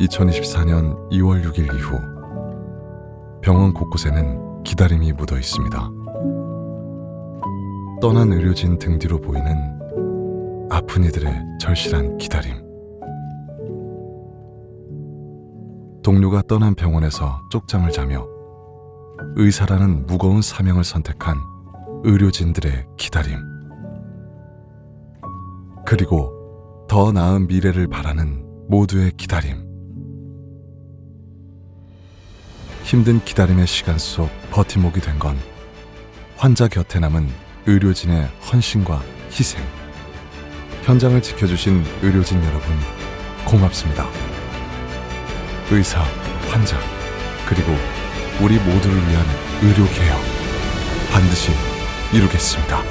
2024년 2월 6일 이후 병원 곳곳에는 기다림이 묻어 있습니다. 떠난 의료진 등 뒤로 보이는 아픈 이들의 절실한 기다림. 동료가 떠난 병원에서 쪽잠을 자며 의사라는 무거운 사명을 선택한 의료진들의 기다림. 그리고 더 나은 미래를 바라는 모두의 기다림. 힘든 기다림의 시간 속 버팀목이 된 건 환자 곁에 남은 의료진의 헌신과 희생. 현장을 지켜주신 의료진 여러분, 고맙습니다. 의사, 환자, 그리고 우리 모두를 위한 의료개혁 반드시 이루겠습니다.